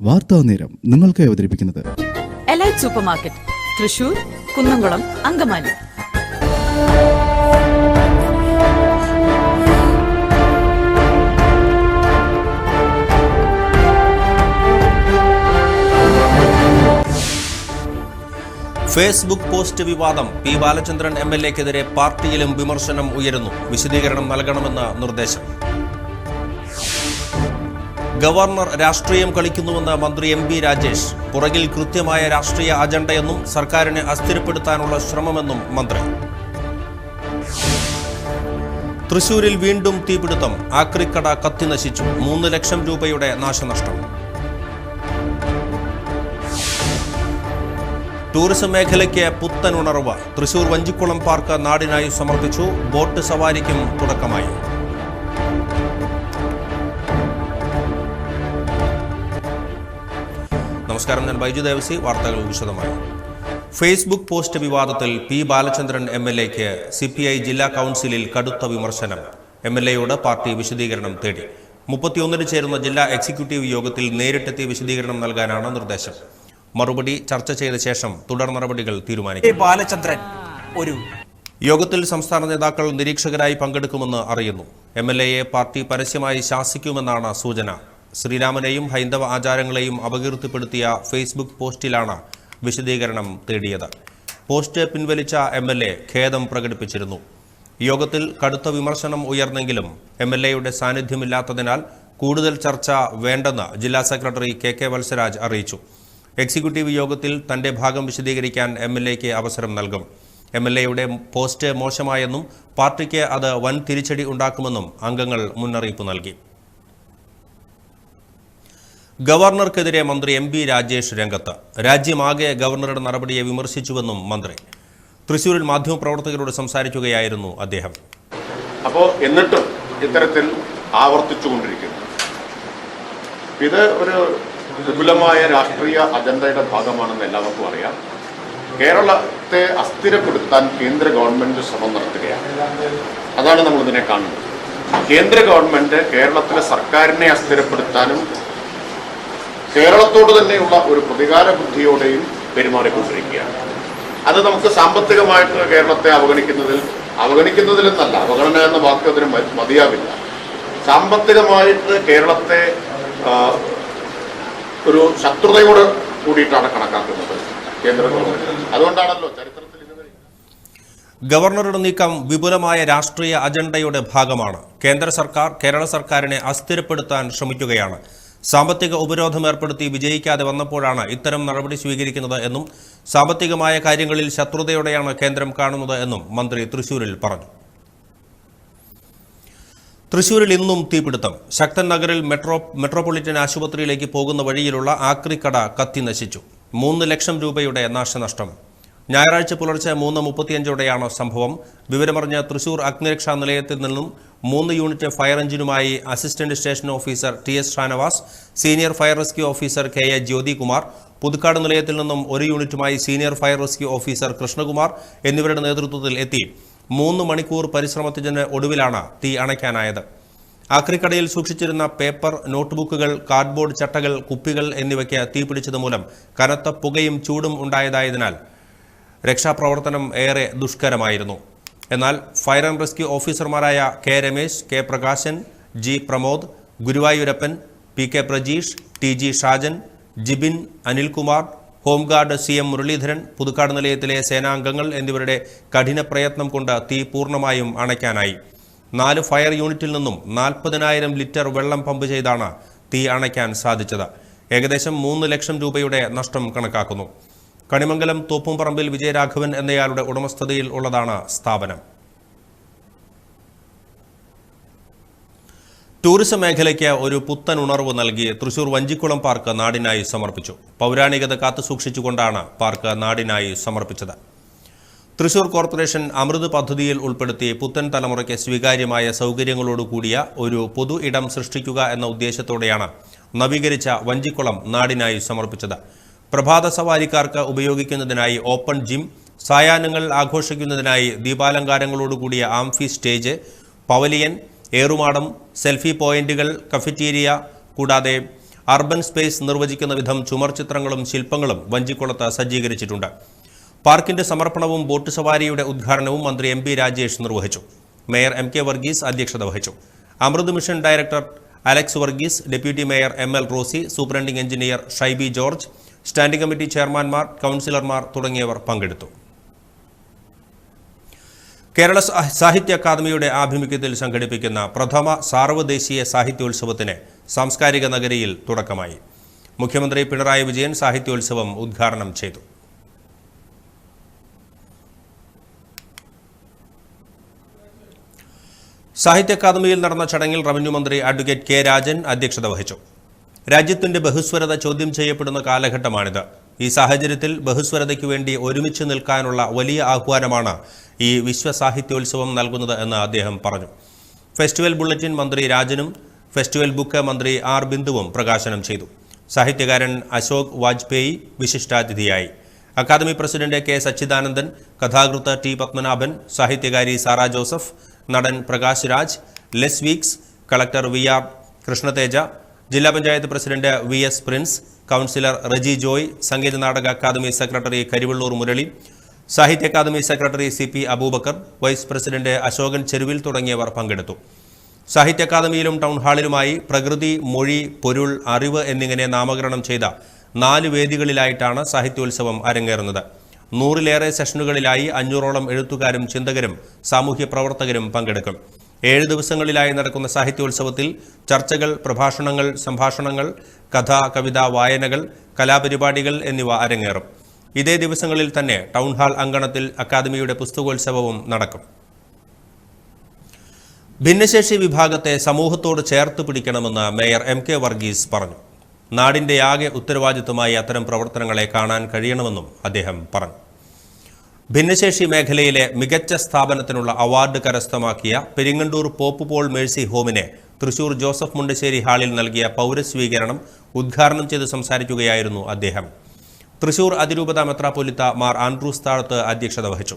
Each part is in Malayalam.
വാർത്താ നേരം നിങ്ങൾക്ക് അവതരിപ്പിക്കുന്നത് Elite Super Market Thrissur Kunnamkulam Angamaly Facebook post വിവാദം പി ബാലചന്ദ്രൻ എം എൽ എക്കെതിരെ പാർട്ടിയിലും വിമർശനം ഉയരുന്നു. വിശദീകരണം നൽകണമെന്ന് നിർദ്ദേശം. ഗവർണർ രാഷ്ട്രീയം കളിക്കുന്നുവെന്ന് മന്ത്രി എം ബി രാജേഷ്. പുറകിൽ കൃത്യമായ രാഷ്ട്രീയ അജണ്ടയെന്നും സർക്കാരിനെ അസ്ഥിരപ്പെടുത്താനുള്ള ശ്രമമെന്നും മന്ത്രി. തൃശൂരിൽ വീണ്ടും തീപിടുത്തം. ആക്രിക്കട കത്തിനശിച്ചു മൂന്ന് ലക്ഷം രൂപയുടെ നാശനഷ്ടം. ടൂറിസം മേഖലയ്ക്ക് പുത്തൻ ഉണർവ് തൃശൂർ വഞ്ചിക്കുളം പാർക്ക് നാടിനായി സമർപ്പിച്ചു. ബോട്ട് സവാരിക്കും തുടക്കമായി. നമസ്കാരം ഞാൻ ബൈജു ദേവസി. വാർത്തകൾ വിശദമായി. ഫേസ്ബുക്ക് പോസ്റ്റ് വിവാദത്തിൽ പി ബാലചന്ദ്രൻ എം എൽ എക്ക് സി പി ഐ ജില്ലാ കൗൺസിലിൽ കടുത്ത വിമർശനം. എം എൽ എയോട് പാർട്ടി വിശദീകരണം തേടി. മുപ്പത്തിയൊന്നിന് ചേരുന്ന ജില്ലാ എക്സിക്യൂട്ടീവ് യോഗത്തിൽ നേരിട്ടെത്തി വിശദീകരണം നൽകാനാണ് നിർദ്ദേശം. മറുപടി ചർച്ച ചെയ്ത ശേഷം തുടർ നടപടികൾ തീരുമാനിക്കും. ബാലചന്ദ്രൻ ഒരു യോഗത്തിൽ സംസ്ഥാന നേതാക്കൾ നിരീക്ഷകരായി പങ്കെടുക്കുമെന്ന് അറിയുന്നു. എം എൽ എയെ പാർട്ടി പരസ്യമായി ശാസിക്കുമെന്നാണ് സൂചന. ശ്രീരാമനെയും ഹൈന്ദവ ആചാരങ്ങളെയും അപകീർത്തിപ്പെടുത്തിയ ഫേസ്ബുക്ക് പോസ്റ്റിലാണ് വിശദീകരണം തേടിയത്. പോസ്റ്റ് പിൻവലിച്ച എം എൽ എ ഖേദം പ്രകടിപ്പിച്ചിരുന്നു. യോഗത്തിൽ കടുത്ത വിമർശനം ഉയർന്നെങ്കിലും എം എൽ എയുടെ സാന്നിധ്യമില്ലാത്തതിനാൽ കൂടുതൽ ചർച്ച വേണ്ടെന്ന് ജില്ലാ സെക്രട്ടറി കെ കെ വത്സരാജ് അറിയിച്ചു. എക്സിക്യൂട്ടീവ് യോഗത്തിൽ തന്റെ ഭാഗം വിശദീകരിക്കാൻ എം എൽ എക്ക് അവസരം നൽകും. എം എൽ എയുടെ പോസ്റ്റ് മോശമായെന്നും പാർട്ടിക്ക് അത് വൻ തിരിച്ചടി ഉണ്ടാക്കുമെന്നും അംഗങ്ങൾ മുന്നറിയിപ്പ് നൽകി. ഗവർണർക്കെതിരെ മന്ത്രി എം ബി രാജേഷ് രംഗത്ത്. രാജ്യമാകെ ഗവർണറുടെ നടപടിയെ വിമർശിച്ചുവെന്നും മന്ത്രി. തൃശൂരിൽ മാധ്യമപ്രവർത്തകരോട് സംസാരിക്കുകയായിരുന്നു അദ്ദേഹം. അപ്പോൾ എന്നിട്ടും ഇത്തരത്തിൽ ആവർത്തിച്ചുകൊണ്ടിരിക്കുന്നു. ഇത് ഒരു വിപുലമായ രാഷ്ട്രീയ അജണ്ടയുടെ ഭാഗമാണെന്ന് എല്ലാവർക്കും അറിയാം. കേരളത്തെ അസ്ഥിരപ്പെടുത്താൻ കേന്ദ്ര ഗവൺമെന്റ് ശ്രമം നടത്തുകയാണ്. അതാണ് നമ്മൾ ഇതിനെ കാണുന്നത്. കേന്ദ്ര ഗവൺമെന്റ് കേരളത്തിലെ സർക്കാരിനെ അസ്ഥിരപ്പെടുത്താനും കേരളത്തോട് തന്നെയുള്ള ഒരു പ്രതികാര ബുദ്ധിയോടെയും പെരുമാറിക്കൊണ്ടിരിക്കുകയാണ് അത് നമുക്ക് സാമ്പത്തികമായിട്ട് കേരളത്തെ അവഗണിക്കുന്നതിൽ അവഗണിക്കുന്നതിലെന്നല്ല അവഗണന എന്ന വാക്ക് അതിന് മതിയാവില്ല. സാമ്പത്തികമായിട്ട് കേരളത്തെ ഒരു ശത്രുതയോട് കൂടിയിട്ടാണ് കണക്കാക്കുന്നത് കേന്ദ്ര അതുകൊണ്ടാണല്ലോ ചരിത്രത്തിൽ ഗവർണറുടെ നീക്കം വിപുലമായ രാഷ്ട്രീയ അജണ്ടയുടെ ഭാഗമാണ്. കേന്ദ്ര സർക്കാർ കേരള സർക്കാരിനെ അസ്ഥിരപ്പെടുത്താൻ ശ്രമിക്കുകയാണ്. സാമ്പത്തിക ഉപരോധം ഏർപ്പെടുത്തി വിജയിക്കാതെ വന്നപ്പോഴാണ് ഇത്തരം നടപടി സ്വീകരിക്കുന്നത് എന്നും സാമ്പത്തികമായ കാര്യങ്ങളിൽ ശത്രുതയോടെയാണ് കേന്ദ്രം കാണുന്നത് എന്നും മന്ത്രി തൃശൂരിൽ പറഞ്ഞു. തൃശൂരിൽ ഇന്നും തീപിടുത്തം. ശക്തൻ നഗറിൽ മെട്രോ മെട്രോപൊളിറ്റൻ ആശുപത്രിയിലേക്ക് പോകുന്ന വഴിയിലുള്ള ആക്രിക്കട കത്തി നശിച്ചു. മൂന്ന് ലക്ഷം രൂപയുടെ നാശനഷ്ടം. ഞായറാഴ്ച പുലർച്ചെ മൂന്ന് മുപ്പത്തിയഞ്ചോടെയാണ് സംഭവം. വിവരമറിഞ്ഞ തൃശൂർ അഗ്നിരക്ഷാ നിലയത്തിൽ നിന്നും മൂന്ന് unit fire എഞ്ചിനുമായി assistant station officer T S Shanavas senior fire rescue officer K A Jyothikumar Puthukkad നിലയത്തിൽ നിന്നും ഒരു യൂണിറ്റുമായി senior fire rescue officer Krishnakumar എന്നിവരുടെ നേതൃത്വത്തിൽ എത്തി. മൂന്ന് മണിക്കൂർ പരിശ്രമത്തിന് ഒടുവിലാണ് തീ അണയ്ക്കാനായത്. ആക്രിക്കടയിൽ സൂക്ഷിച്ചിരുന്ന പേപ്പർ നോട്ട്ബുക്കുകൾ കാർഡ്ബോർഡ് ചട്ടകൾ കുപ്പികൾ എന്നിവയ്ക്ക് തീപിടിച്ചത് മൂലം കനത്ത പുകയും ചൂടും ഉണ്ടായതായതിനാൽ രക്ഷാപ്രവർത്തനം ഏറെ ദുഷ്കരമായിരുന്നു. എന്നാൽ ഫയർ ആൻഡ് റെസ്ക്യൂ ഓഫീസർമാരായ K Ramesh K Prakashan G Pramod Guruvayurappan P K Prajeesh T G Shajan Jibin Anilkumar home guard C M Muraleedharan Puthukkad നിലയത്തിലെ സേനാംഗങ്ങൾ എന്നിവരുടെ കഠിന പ്രയത്നം കൊണ്ട് തീ പൂർണമായും അണയ്ക്കാനായി. നാല് ഫയർ യൂണിറ്റിൽ നിന്നും നാൽപ്പതിനായിരം ലിറ്റർ വെള്ളം പമ്പ് ചെയ്താണ് തീ അണയ്ക്കാൻ സാധിച്ചത്. ഏകദേശം മൂന്ന് ലക്ഷം രൂപയുടെ നഷ്ടം കണക്കാക്കുന്നു. കണിമംഗലം തോപ്പുംപറമ്പിൽ വിജയരാഘവൻ എന്നയാളുടെ ഉടമസ്ഥതയിൽ ഉള്ളതാണ് സ്ഥാപനം. ടൂറിസം മേഖലയ്ക്ക് ഒരു പുത്തൻ ഉണർവ് നൽകി തൃശൂർ വഞ്ചിക്കുളം പാർക്ക് നാടിനായി സമർപ്പിച്ചു. പൗരാണികത കാത്തുസൂക്ഷിച്ചുകൊണ്ടാണ് പാർക്ക് നാടിനായി സമർപ്പിച്ചത്. തൃശൂർ കോർപ്പറേഷൻ അമൃത് പദ്ധതിയിൽ ഉൾപ്പെടുത്തി പുത്തൻ തലമുറയ്ക്ക് സ്വീകാര്യമായ സൗകര്യങ്ങളോടുകൂടിയ ഒരു പൊതു ഇടം സൃഷ്ടിക്കുക എന്ന ഉദ്ദേശത്തോടെയാണ് നവീകരിച്ച വഞ്ചിക്കുളം നാടിനായി സമർപ്പിച്ചത്. പ്രഭാത സവാരിക്കാർക്ക് ഉപയോഗിക്കുന്നതിനായി ഓപ്പൺ ജിം സായാഹ്നങ്ങൾ ആഘോഷിക്കുന്നതിനായി ദീപാലങ്കാരങ്ങളോടുകൂടിയ ആംഫി സ്റ്റേജ് പവലിയൻ ഏറുമാടം സെൽഫി പോയിന്റുകൾ കഫറ്റീരിയ കൂടാതെ അർബൻ സ്പേസ് നിർവചിക്കുന്ന വിധം ചുമർ ചിത്രങ്ങളും ശില്പങ്ങളും വഞ്ചിക്കുളത്ത് സജ്ജീകരിച്ചിട്ടുണ്ട്. പാർക്കിന്റെ സമർപ്പണവും ബോട്ട് സവാരിയുടെ ഉദ്ഘാടനവും മന്ത്രി എം രാജേഷ് നിർവഹിച്ചു. മേയർ എം കെ വർഗീസ് അധ്യക്ഷത വഹിച്ചു. Amrut mission director Alex Varghese deputy mayor M L Rosy superintending engineer Shaiby George standing committee ചെയർമാൻമാർ കൗൺസിലർമാർ തുടങ്ങിയവർ പങ്കെടുത്തു. കേരള സാഹിത്യ അക്കാദമിയുടെ ആഭിമുഖ്യത്തിൽ സംഘടിപ്പിക്കുന്ന പ്രഥമ സാർവദേശീയ സാഹിത്യോത്സവത്തിന് സാംസ്കാരിക നഗരിയിൽ തുടക്കമായി. മുഖ്യമന്ത്രി പിണറായി വിജയൻ സാഹിത്യോത്സവം ഉദ്ഘാടനം ചെയ്തു. സാഹിത്യ അക്കാദമിയിൽ നടന്ന ചടങ്ങിൽ റവന്യൂ മന്ത്രി അഡ്വക്കേറ്റ് കെ രാജൻ അധ്യക്ഷത വഹിച്ചു. രാജ്യത്തിന്റെ ബഹുസ്വരത ചോദ്യം ചെയ്യപ്പെടുന്ന കാലഘട്ടമാണിത്. ഈ സാഹചര്യത്തിൽ ബഹുസ്വരതയ്ക്ക് വേണ്ടി ഒരുമിച്ച് നിൽക്കാനുള്ള വലിയ ആഹ്വാനമാണ് ഈ വിശ്വസാഹിത്യോത്സവം നൽകുന്നത് എന്ന് അദ്ദേഹം പറഞ്ഞു. ഫെസ്റ്റിവൽ ബുള്ളറ്റിൻ മന്ത്രി രാജനും ഫെസ്റ്റിവൽ ബുക്ക് മന്ത്രി ആർ ബിന്ദുവും പ്രകാശനം ചെയ്തു. സാഹിത്യകാരൻ അശോക് വാജ്പേയി വിശിഷ്ടാതിഥിയായി. അക്കാദമി പ്രസിഡന്റ് കെ സച്ചിദാനന്ദൻ കഥാകൃത്ത് ടി പത്മനാഭൻ സാഹിത്യകാരി സാറ ജോസഫ് നടൻ Prakash Raj Les Weeks collector V R Krishnateja ജില്ലാ panchayat president V S Prince councillor Reji Joy Sangeetha Nataka Akademi secretary Karivellur Murali Sahitya Akademi secretary C P Aboobacker vice president Ashokan Cheruvil തുടങ്ങിയവർ പങ്കെടുത്തു. സാഹിത്യ അക്കാദമിയിലും ടൗൺ ഹാളിലുമായി പ്രകൃതി മൊഴി പൊരുൾ അറിവ് എന്നിങ്ങനെ നാമകരണം ചെയ്ത നാല് വേദികളിലായിട്ടാണ് സാഹിത്യോത്സവം അരങ്ങേറുന്നത്. നൂറിലേറെ സെഷനുകളിലായി അഞ്ഞൂറോളം എഴുത്തുകാരും ചിന്തകരും സാമൂഹ്യ പ്രവർത്തകരും പങ്കെടുക്കും. ഏഴ് ദിവസങ്ങളിലായി നടക്കുന്ന സാഹിത്യോത്സവത്തിൽ ചർച്ചകൾ പ്രഭാഷണങ്ങൾ സംഭാഷണങ്ങൾ കഥ കവിത വായനകൾ കലാപരിപാടികൾ എന്നിവ അരങ്ങേറും. ഇതേ ദിവസങ്ങളിൽ തന്നെ ടൗൺ ഹാൾ അങ്കണത്തിൽ അക്കാദമിയുടെ പുസ്തകോത്സവവും നടക്കും. ഭിന്നശേഷി വിഭാഗത്തെ സമൂഹത്തോട് ചേർത്ത് പിടിക്കണമെന്ന് മേയർ എം കെ വർഗീസ് പറഞ്ഞു. നാടിന്റെ ആകെ ഉത്തരവാദിത്വമായി അത്തരം പ്രവർത്തനങ്ങളെ കാണാൻ കഴിയണമെന്നും അദ്ദേഹം പറഞ്ഞു. ഭിന്നശേഷി മേഖലയിലെ മികച്ച സ്ഥാപനത്തിനുള്ള അവാർഡ് കരസ്ഥമാക്കിയ പെരിങ്ങണ്ടൂർ പോപ്പ് പോൾ മേഴ്സി ഹോമിനെ തൃശൂർ ജോസഫ് മുണ്ടശ്ശേരി ഹാളിൽ നൽകിയ പൗരസ്വീകരണം ഉദ്ഘാടനം ചെയ്ത് സംസാരിക്കുകയായിരുന്നു അദ്ദേഹം. തൃശൂർ അതിരൂപത മെത്രാപ്പൊലിത്ത മാർ ആൻഡ്രൂസ് താഴത്ത് അധ്യക്ഷത വഹിച്ചു.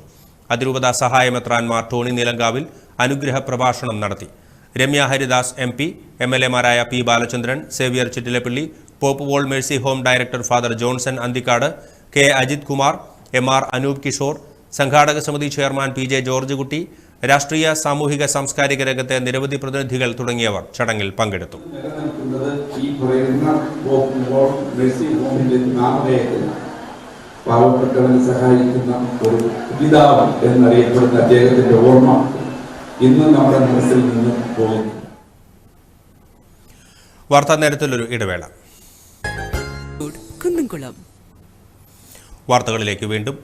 അതിരൂപത സഹായ മെത്രാൻമാർ ടോണി നീലങ്കാവിൽ അനുഗ്രഹ പ്രഭാഷണം നടത്തി. Ramya Haridas M P M L എമാരായ P Balachandran Xavier Chittilappally Pope Paul Mercy Home director father Johnson Anthikad K Ajith Kumar M R Anoop Kishore സംഘാടക സമിതി ചെയർമാൻ പി ജെ ജോർജ് കുട്ടി രാഷ്ട്രീയ സാമൂഹിക സാംസ്കാരിക രംഗത്തെ നിരവധി പ്രതിനിധികൾ തുടങ്ങിയവർ ചടങ്ങിൽ പങ്കെടുത്തു. പാവപ്പെട്ടവനെ സഹായിക്കുന്ന ഒരു പിതാവ് എന്നറിയപ്പെടുന്ന അദ്ദേഹത്തിന്റെ ഓർമ്മ ഇന്നും നമ്മുടെ മനസ്സിൽ നിന്ന് പോകുന്നു. വാർത്താ നേരത്തിലൊരു ഇടവേള. കുന്നംകുളം. വാർത്തകളിലേക്ക് വീണ്ടും.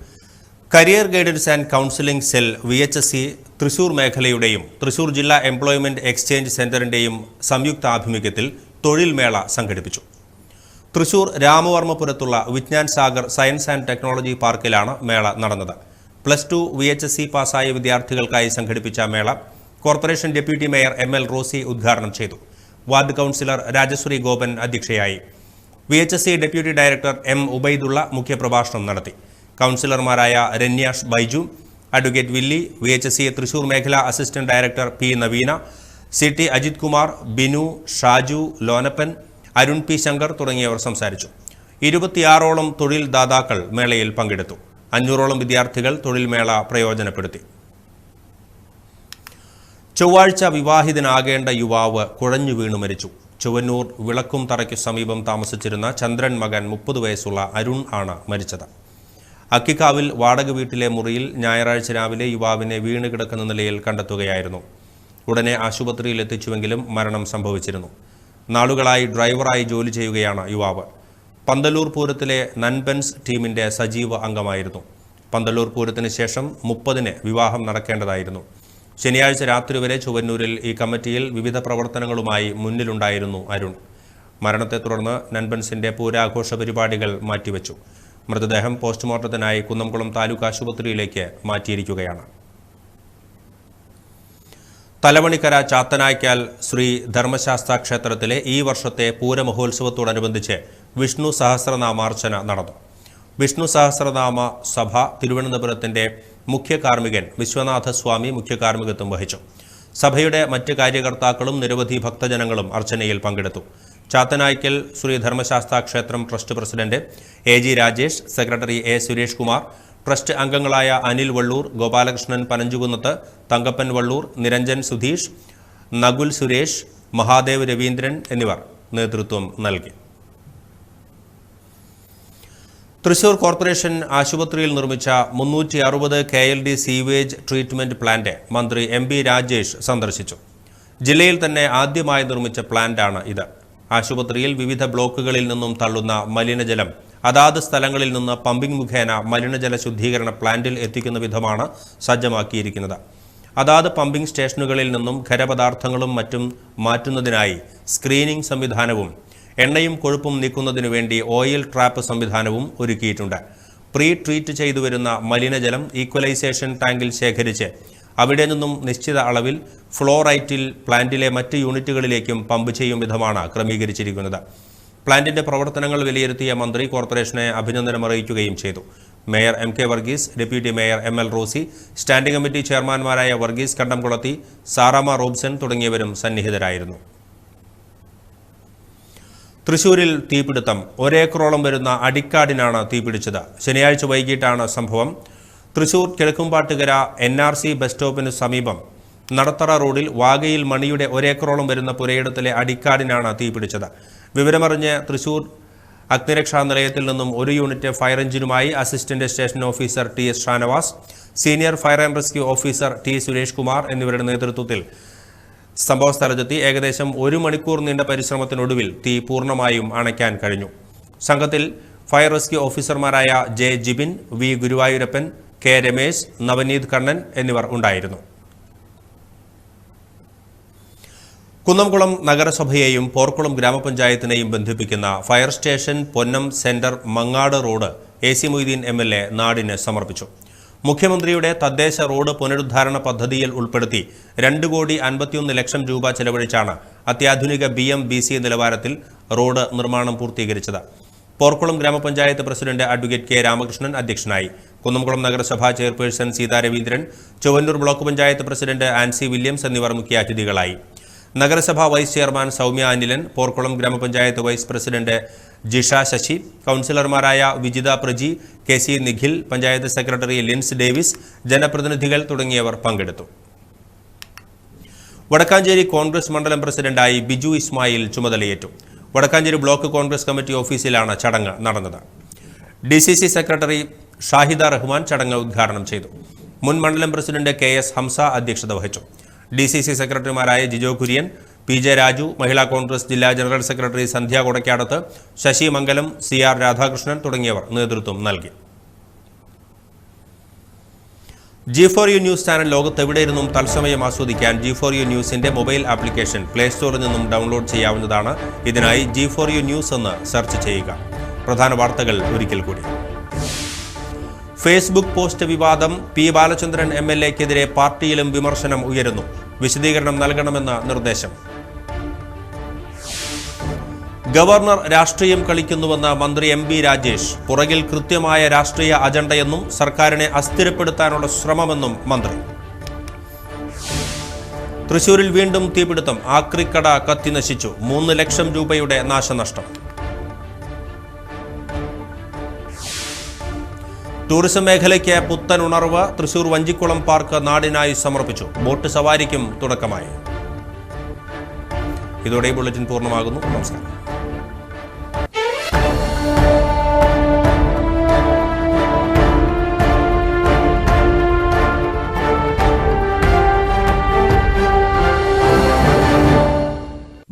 Career guidance and counselling cell V H S C Thrissur മേഖലയുടെയും Thrissur ജില്ലാ എംപ്ലോയ്മെന്റ് എക്സ്ചേഞ്ച് സെന്ററിന്റെയും സംയുക്ത ആഭിമുഖ്യത്തിൽ തൊഴിൽ മേള സംഘടിപ്പിച്ചു. Thrissur രാമവർമ്മപുരത്തുള്ള Vignan Sagar science and technology പാർക്കിലാണ് മേള നടന്നത്. Plus two V H S C പാസ്സായ വിദ്യാർത്ഥികൾക്കായി സംഘടിപ്പിച്ച മേള corporation deputy mayor M L Rosy ഉദ്ഘാടനം ചെയ്തു. വാർഡ് കൗൺസിലർ രാജശ്രീ ഗോപൻ അധ്യക്ഷയായി. V H S C deputy director M Ubaidulla മുഖ്യപ്രഭാഷണം നടത്തി. കൗൺസിലർമാരായ Ranyash Baiju advocate Villy V H S C Thrissur മേഖലാ assistant director P Naveena C T Ajith Kumar Binu Shaju Lonappan Arun P Shankar തുടങ്ങിയവർ സംസാരിച്ചു. ഇരുപത്തിയാറോളം തൊഴിൽ ദാതാക്കൾ മേളയിൽ പങ്കെടുത്തു. അഞ്ഞൂറോളം വിദ്യാർത്ഥികൾ തൊഴിൽ മേള പ്രയോജനപ്പെടുത്തി. ചൊവ്വാഴ്ച വിവാഹിതനാകേണ്ട യുവാവ് കുഴഞ്ഞു വീണു മരിച്ചു. ചുവന്നൂർ വിളക്കും തറയ്ക്കു സമീപം താമസിച്ചിരുന്ന ചന്ദ്രൻ മകൻ മുപ്പത് വയസ്സുള്ള അരുൺ ആണ് മരിച്ചത്. അക്കിക്കാവിൽ വാടക വീട്ടിലെ മുറിയിൽ ഞായറാഴ്ച രാവിലെ യുവാവിനെ വീണ് കിടക്കുന്ന നിലയിൽ കണ്ടെത്തുകയായിരുന്നു. ഉടനെ ആശുപത്രിയിൽ എത്തിച്ചുവെങ്കിലും മരണം സംഭവിച്ചിരുന്നു. നാളുകളായി ഡ്രൈവറായി ജോലി ചെയ്യുകയാണ് യുവാവ്. പന്തലൂർ പൂരത്തിലെ നൻപെൻസ് ടീമിന്റെ സജീവ അംഗമായിരുന്നു. പന്തലൂർ പൂരത്തിന് ശേഷം മുപ്പതിന് വിവാഹം നടക്കേണ്ടതായിരുന്നു. ശനിയാഴ്ച രാത്രി വരെ ചുവന്നൂരിൽ ഈ കമ്മിറ്റിയിൽ വിവിധ പ്രവർത്തനങ്ങളുമായി മുന്നിലുണ്ടായിരുന്നു അരുൺ. മരണത്തെ തുടർന്ന് നൻബൻസിന്റെ പൂരാഘോഷ പരിപാടികൾ മാറ്റിവെച്ചു. മൃതദേഹം പോസ്റ്റ്മോർട്ടത്തിനായി കുന്നംകുളം താലൂക്ക് ആശുപത്രിയിലേക്ക് മാറ്റിയിരിക്കുകയാണ്. തലവണിക്കര ചാത്തനായ്ക്കാൽ ശ്രീ ധർമ്മശാസ്ത്ര ക്ഷേത്രത്തിലെ ഈ വർഷത്തെ പൂരമഹോത്സവത്തോടനുബന്ധിച്ച് വിഷ്ണു സഹസ്രനാമാർച്ചന നടന്നു. വിഷ്ണു സഹസ്രനാമ സഭ തിരുവനന്തപുരത്തിന്റെ മുഖ്യ കാർമ്മികൻ വിശ്വനാഥ സ്വാമി മുഖ്യ കാർമ്മികത്വം വഹിച്ചു. സഭയുടെ മറ്റ് കാര്യകർത്താക്കളും നിരവധി ഭക്തജനങ്ങളും അർച്ചനയിൽ പങ്കെടുത്തു. ചാത്തനായ്ക്കൽ ശ്രീ ധർമ്മശാസ്ത്ര ക്ഷേത്രം trust president A G Rajesh secretary A Suresh Kumar trust അംഗങ്ങളായ അനിൽ വള്ളൂർ ഗോപാലകൃഷ്ണൻ പനഞ്ചുകുന്നത്ത് തങ്കപ്പൻ വള്ളൂർ നിരഞ്ജൻ സുധീഷ് നകുൽ സുരേഷ് മഹാദേവ് രവീന്ദ്രൻ എന്നിവർ നേതൃത്വം നൽകി. തൃശൂർ കോർപ്പറേഷൻ ആശുപത്രിയിൽ നിർമ്മിച്ച മുന്നൂറ്റി അറുപത് K L D sewage treatment plant മന്ത്രി എം ബി രാജേഷ് സന്ദർശിച്ചു. ജില്ലയിൽ തന്നെ ആദ്യമായി നിർമ്മിച്ച പ്ലാന്റാണ് ഇത്. ആശുപത്രിയിൽ വിവിധ ബ്ലോക്കുകളിൽ നിന്നും തള്ളുന്ന മലിനജലം അതാത് സ്ഥലങ്ങളിൽ നിന്ന് പമ്പിംഗ് മുഖേന മലിനജല ശുദ്ധീകരണ പ്ലാന്റിൽ എത്തിക്കുന്ന വിധമാണ് സജ്ജമാക്കിയിരിക്കുന്നത്. അതാത് പമ്പിംഗ് സ്റ്റേഷനുകളിൽ നിന്നും ഖരപദാർത്ഥങ്ങളും മറ്റും മാറ്റുന്നതിനായി സ്ക്രീനിംഗ് സംവിധാനവും എണ്ണയും കൊഴുപ്പും നീക്കുന്നതിനു വേണ്ടി ഓയിൽ ട്രാപ്പ് സംവിധാനവും ഒരുക്കിയിട്ടുണ്ട്. പ്രീ ട്രീറ്റ് ചെയ്തു വരുന്ന മലിനജലം ഈക്വലൈസേഷൻ ടാങ്കിൽ ശേഖരിച്ച് അവിടെ നിന്നും നിശ്ചിത അളവിൽ ഫ്ലോറൈറ്റിൽ പ്ലാന്റിലെ മറ്റ് യൂണിറ്റുകളിലേക്കും പമ്പ് ചെയ്യും വിധമാണ് ക്രമീകരിച്ചിരിക്കുന്നത്. പ്ലാന്റിന്റെ പ്രവർത്തനങ്ങൾ വിലയിരുത്തിയ മന്ത്രി കോർപ്പറേഷനെ അഭിനന്ദനം അറിയിക്കുകയും ചെയ്തു. Mayor M K Varghese deputy mayor M L Rosy standing committee ചെയർമാൻമാരായ Varghese കണ്ടംകുളത്തി സാറാമ റോബ്സൺ തുടങ്ങിയവരും സന്നിഹിതരായിരുന്നു. തൃശൂരിൽ തീപിടുത്തം. ഒരേക്കറോളം വരുന്ന അടിക്കാടിനാണ് തീപിടിച്ചത്. ശനിയാഴ്ച വൈകിട്ടാണ് സംഭവം. Thrissur Kizhakkumpattukara N R C bus സ്റ്റോപ്പിന് സമീപം. നടത്തറ റോഡിൽ വാഗയിൽ മണിയുടെ ഒരേക്കറോളം വരുന്ന പുരയിടത്തിലെ അടിക്കാടിനാണ് തീപിടിച്ചത്. വിവരമറിഞ്ഞ് തൃശൂർ അഗ്നിരക്ഷാ നിലയത്തിൽ നിന്നും ഒരു unit fire എഞ്ചിനുമായി assistant station officer T S Shanavas senior fire and rescue officer T Suresh Kumar എന്നിവരുടെ നേതൃത്വത്തിൽ സംഭവസ്ഥലത്തെത്തി ഏകദേശം ഒരു മണിക്കൂർ നീണ്ട പരിശ്രമത്തിനൊടുവിൽ തീ പൂർണമായും അണയ്ക്കാൻ കഴിഞ്ഞു. സംഘത്തിൽ ഫയർ റെസ്ക്യൂ ഓഫീസർമാരായ J Jibin V Guruvayurappan K Ramesh Navaneeth Kannan എന്നിവർ ഉണ്ടായിരുന്നു. കുന്നംകുളം നഗരസഭയെയും പോർക്കുളം ഗ്രാമപഞ്ചായത്തിനെയും ബന്ധിപ്പിക്കുന്ന fire station Ponnam centre Mangad road A C Moideen M L A നാടിന് സമർപ്പിച്ചു. മുഖ്യമന്ത്രിയുടെ തദ്ദേശ റോഡ് പുനരുദ്ധാരണ പദ്ധതിയിൽ ഉൾപ്പെടുത്തി രണ്ട് കോടി അൻപത്തിയൊന്ന് ലക്ഷം രൂപ ചെലവഴിച്ചാണ് അത്യാധുനിക ബി എം ബി സി നിലവാരത്തിൽ റോഡ് നിർമ്മാണം പൂർത്തീകരിച്ചത്. പോർക്കുളം ഗ്രാമപഞ്ചായത്ത് പ്രസിഡന്റ് അഡ്വക്കേറ്റ് കെ രാമകൃഷ്ണൻ അധ്യക്ഷനായി. കുന്നംകുളം നഗരസഭാ chairperson Seetha Raveendran block panchayat president Ancy Williams എന്നിവർ മുഖ്യ അതിഥികളായി നഗരസഭാ വൈസ് ചെയർമാൻ സൗമ്യ അനിലൻ പോർക്കുളം ഗ്രാമപഞ്ചായത്ത് വൈസ് പ്രസിഡന്റ് ജിഷ ശശി കൗൺസിലർമാരായ Vijitha Praji K C Nikhil panchayat secretary Lins Davis ജനപ്രതിനിധികൾ തുടങ്ങിയവർ പങ്കെടുത്തു. വടക്കാഞ്ചേരി കോൺഗ്രസ് മണ്ഡലം പ്രസിഡന്റായി ബിജു ഇസ്മായിൽ ചുമതലയേറ്റു. വടക്കാഞ്ചേരി ബ്ലോക്ക് കോൺഗ്രസ് കമ്മിറ്റി ഓഫീസിലാണ് ചടങ്ങ് നടന്നത്. D C C secretary Shahida Rahman ചടങ്ങ് ഉദ്ഘാടനം ചെയ്തു. മുൻ മണ്ഡലം പ്രസിഡന്റ് കെ എസ് ഹംസ അധ്യക്ഷത വഹിച്ചു. ഡി സി സി സെക്രട്ടറിമാരായ ജിജോ കുര്യൻ പി ജെ രാജു മഹിളാ കോൺഗ്രസ് ജില്ലാ general secretary Sandhya Kodakkadath Sasi Mangalam C R Radhakrishnan തുടങ്ങിയവർ നേതൃത്വം നൽകി. G four U news channel ലോകത്തെവിടെയിരുന്നും തത്സമയം ആസ്വദിക്കാൻ ജി ഫോർ യു ന്യൂസിന്റെ മൊബൈൽ ആപ്ലിക്കേഷൻ പ്ലേ സ്റ്റോറിൽ നിന്നും ഡൗൺലോഡ് ചെയ്യാവുന്നതാണ്. ഇതിനായി ജി ഫോർ യു ന്യൂസ് എന്ന് സെർച്ച് ചെയ്യുക. പ്രധാന വാർത്തകൾ ഒരിക്കൽ കൂടി. ഫേസ്ബുക്ക് പോസ്റ്റ് വിവാദം പി ബാലചന്ദ്രൻ എം എൽ എക്കെതിരെ പാർട്ടിയിലും വിമർശനം ഉയരുന്നു. വിശദീകരണം നൽകണമെന്ന നിർദ്ദേശം. ഗവർണർ രാഷ്ട്രീയം കളിക്കുന്നുവെന്ന് മന്ത്രി എം ബി രാജേഷ്. പുറകിൽ കൃത്യമായ രാഷ്ട്രീയ അജണ്ടയെന്നും സർക്കാരിനെ അസ്ഥിരപ്പെടുത്താനുള്ള ശ്രമമെന്നും മന്ത്രി. തൃശൂരിൽ വീണ്ടും തീപിടുത്തം. ആക്രിക്കട കത്തി നശിച്ചു. മൂന്ന് ലക്ഷം രൂപയുടെ നാശനഷ്ടം. ടൂറിസം മേഖലയ്ക്ക് പുത്തൻ ഉണർവ്. തൃശൂർ വഞ്ചിക്കുളം പാർക്ക് നാടിനായി സമർപ്പിച്ചു. ബോട്ട് സവാരിക്കും തുടക്കമായി. ഇതോടെ ബുള്ളറ്റിൻ പൂർണമാകുന്നു. നമസ്കാരം.